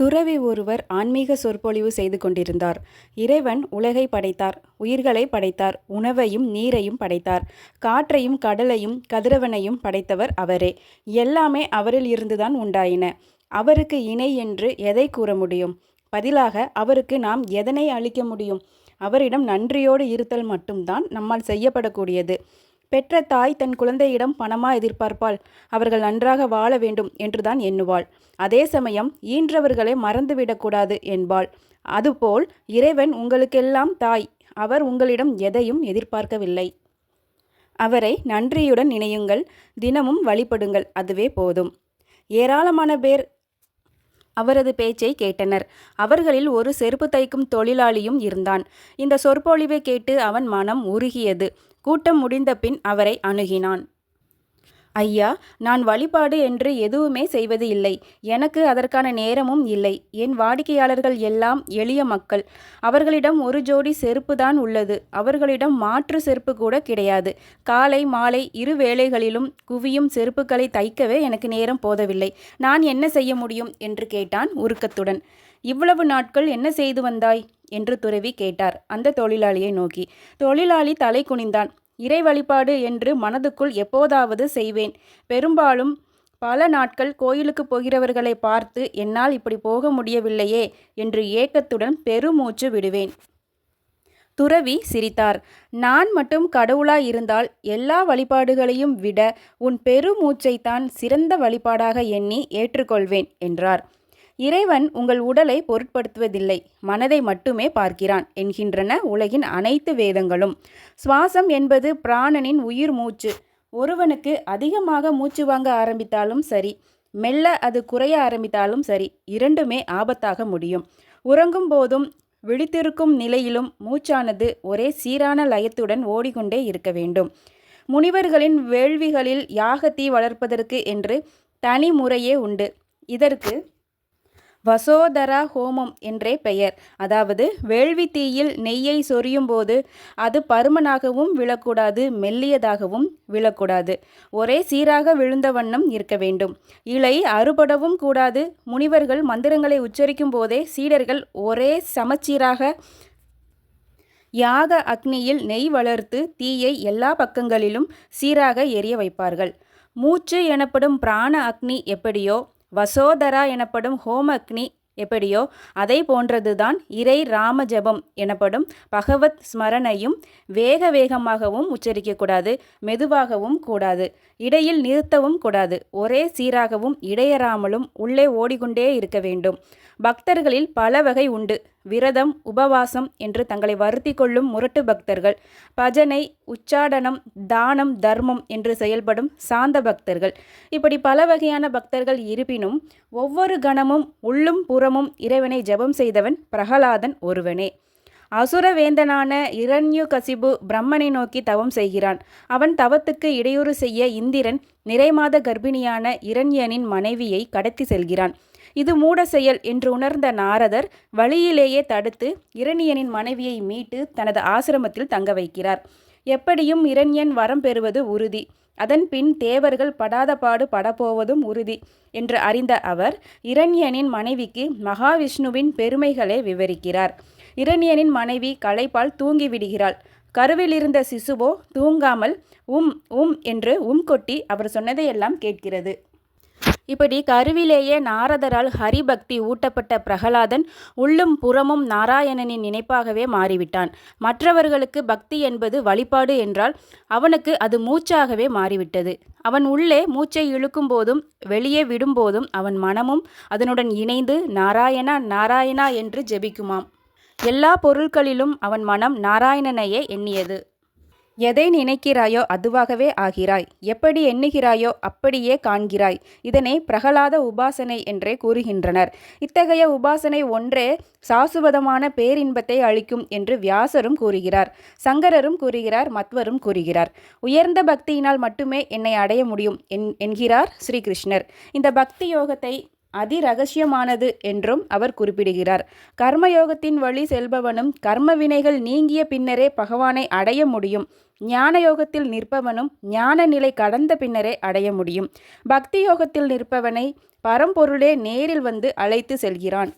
துறவி ஒருவர் ஆன்மீக சொற்பொழிவு செய்து கொண்டிருந்தார். இறைவன் உலகை படைத்தார். உயிர்களை படைத்தார். உணவையும் நீரையும் படைத்தார். காற்றையும் கடலையும் கதிரவனையும் படைத்தவர் அவரே. எல்லாமே அவரில் இருந்துதான் உண்டாயின. அவருக்கு இணை என்று எதை கூற முடியும்? பதிலாக அவருக்கு நாம் எதனை அளிக்க முடியும்? அவரிடம் நன்றியோடு இருத்தல் மட்டும்தான் நம்மால் செய்யப்படக்கூடியது. பெற்ற தாய் தன் குழந்தையிடம் பணமா எதிர்பார்ப்பாள்? அவர்கள் நன்றாக வாழ வேண்டும் என்றுதான் எண்ணுவாள். அதே சமயம் ஈன்றவர்களை மறந்துவிடக்கூடாது என்பாள். அதுபோல் இறைவன் உங்களுக்கெல்லாம் தாய். அவர் உங்களிடம் எதையும் எதிர்பார்க்கவில்லை. அவரை நன்றியுடன் நினையுங்கள். தினமும் வழிபடுங்கள். அதுவே போதும். ஏராளமான பேர் அவரது பேச்சை கேட்டனர். அவர்களில் ஒரு செருப்பு தைக்கும் தொழிலாளியும் இருந்தான். இந்த சொற்பொழிவை கேட்டு அவன் மனம் உருகியது. கூட்டம் முடிந்தபின் அவரை அணுகினான். ஐயா நான் வழிபாடு என்று எதுவுமே செய்வது இல்லை. எனக்கு அதற்கான நேரமும் இல்லை. என் வாடிக்கையாளர்கள் எல்லாம் எளிய மக்கள். அவர்களிடம் ஒரு ஜோடி செருப்பு தான் உள்ளது. அவர்களிடம் மாற்று செருப்பு கூட கிடையாது. காலை மாலை இரு வேளைகளிலும் குவியும் செருப்புகளை தைக்கவே எனக்கு நேரம் போதவில்லை. நான் என்ன செய்ய முடியும்? என்று கேட்டான் உருக்கத்துடன். இவ்வளவு நாட்கள் என்ன செய்து வந்தாய்? என்று துறவி கேட்டார் அந்த தொழிலாளியை நோக்கி. தொழிலாளி தலை குனிந்தான். இறை வழிபாடு என்று மனதுக்குள் எப்போதாவது செய்வேன். பெரும்பாலும் பல நாட்கள் கோயிலுக்கு போகிறவர்களை பார்த்து என்னால் இப்படி போக முடியவில்லையே என்று ஏக்கத்துடன் பெருமூச்சு விடுவேன். துறவி சிரித்தார். நான் மட்டும் கடவுளாய் இருந்தால் எல்லா வழிபாடுகளையும் விட உன் பெருமூச்சைத்தான் சிறந்த வழிபாடாக எண்ணி ஏற்றுக்கொள்வேன் என்றார். இறைவன் உங்கள் உடலை பொருட்படுத்துவதில்லை. மனதை மட்டுமே பார்க்கிறான் என்கின்றன உலகின் அனைத்து வேதங்களும். சுவாசம் என்பது பிராணனின் உயிர் மூச்சு. ஒருவனுக்கு அதிகமாக மூச்சு வாங்க ஆரம்பித்தாலும் சரி மெல்ல அது குறைய ஆரம்பித்தாலும் சரி இரண்டுமே ஆபத்தாக முடியும். உறங்கும் போதும் விழித்திருக்கும் நிலையிலும் மூச்சானது ஒரே சீரான லயத்துடன் ஓடிக்கொண்டே இருக்க வேண்டும். முனிவர்களின் வேள்விகளில் யாகத்தீ வளர்ப்பதற்கு என்று தனி முறையே உண்டு. இதற்கு வசோதரா ஹோமம் என்றே பெயர். அதாவது வேள்வி தீயில் நெய்யை சொரியும்போது அது பருமனாகவும் விழக்கூடாது மெல்லியதாகவும் விழக்கூடாது. ஒரே சீராக விழுந்த வண்ணம் இருக்க வேண்டும். இலை அறுபடவும் கூடாது. முனிவர்கள் மந்திரங்களை உச்சரிக்கும் போதே சீடர்கள் ஒரே சமச்சீராக யாக அக்னியில் நெய் வளர்த்து தீயை எல்லா பக்கங்களிலும் சீராக எரிய வைப்பார்கள். மூச்சு எனப்படும் பிராண அக்னி எப்படியோ வசோதரா எனப்படும் ஹோம அக்னி எப்படியோ அதை போன்றதுதான் இறை ராம ஜபம் எனப்படும் பகவத் ஸ்மரணையும் வேக வேகமாகவும் உச்சரிக்கக்கூடாது மெதுவாகவும் கூடாது இடையில் நிறுத்தவும் கூடாது ஒரே சீராகவும் இடையறாமலும் உள்ளே ஓடிக்கொண்டே இருக்க வேண்டும். பக்தர்களில் பல வகை உண்டு. விரதம் உபவாசம் என்று தங்களை வருத்தி கொள்ளும் முரட்டு பக்தர்கள். பஜனை உச்சாடனம் தானம் தர்மம் என்று செயல்படும் சாந்த பக்தர்கள். இப்படி பல வகையான பக்தர்கள் இருப்பினும் ஒவ்வொரு கணமும் உள்ளும் புறமும் இறைவனை ஜெபம் செய்தவன் பிரகலாதன் ஒருவனே. அசுரவேந்தனான இரண்யு கசிபு பிரம்மனை நோக்கி தவம் செய்கிறான். அவன் தவத்துக்கு இடையூறு செய்ய இந்திரன் நிறைமாத கர்ப்பிணியான இரண்யனின் மனைவியை கடத்திச் செல்கிறான். இது மூட செயல் என்று உணர்ந்த நாரதர் வழியிலேயே தடுத்து இரணியனின் மனைவியை மீட்டு தனது ஆசிரமத்தில் தங்க வைக்கிறார். எப்படியும் இரண்யன் வரம் பெறுவது உறுதி. அதன்பின் தேவர்கள் படாத பாடு படப்போவதும் உறுதி என்று அறிந்த அவர் இரண்யனின் மனைவிக்கு மகாவிஷ்ணுவின் பெருமைகளை விவரிக்கிறார். இரண்யனின் மனைவி களைப்பால் தூங்கி விடுகிறாள். கருவிலிருந்த சிசுவோ தூங்காமல் உம் உம் என்று உம் கொட்டி அவர் சொன்னதையெல்லாம் கேட்கிறது. இப்படி கருவிலேயே நாரதரால் ஹரிபக்தி ஊட்டப்பட்ட பிரகலாதன் உள்ளும் புறமும் நாராயணனின் நினைப்பாகவே மாறிவிட்டான். மற்றவர்களுக்கு பக்தி என்பது வழிபாடு என்றால் அவனுக்கு அது மூச்சாகவே மாறிவிட்டது. அவன் உள்ளே மூச்சை இழுக்கும் போதும் வெளியே விடும்போதும் அவன் மனமும் அதனுடன் இணைந்து நாராயணா நாராயணா என்று ஜெபிக்குமாம். எல்லா பொருட்களிலும் அவன் மனம் நாராயணனையே எண்ணியது. எதை நினைக்கிறாயோ அதுவாகவே ஆகிறாய். எப்படி எண்ணுகிறாயோ அப்படியே காண்கிறாய். இதனை பிரகலாத உபாசனை என்றே கூறுகின்றனர். இத்தகைய உபாசனை ஒன்றே சாசுவதமான பேரின்பத்தை அளிக்கும் என்று வியாசரும் கூறுகிறார். சங்கரரும் கூறுகிறார் மத்வரும் கூறுகிறார். உயர்ந்த பக்தியினால் மட்டுமே என்னை அடைய முடியும் என்கிறார் ஸ்ரீகிருஷ்ணர். இந்த பக்தி யோகத்தை அதிரகசியமானது என்றும் அவர் குறிப்பிடுகிறார். கர்மயோகத்தின் வழி செல்பவனும் கர்ம வினைகள் நீங்கிய பின்னரே பகவானை அடைய முடியும். ஞான யோகத்தில் நிற்பவனும் ஞான நிலை கடந்த பின்னரே அடைய முடியும். பக்தி யோகத்தில் நிற்பவனை பரம்பொருளே நேரில் வந்து அழைத்து செல்கிறான்.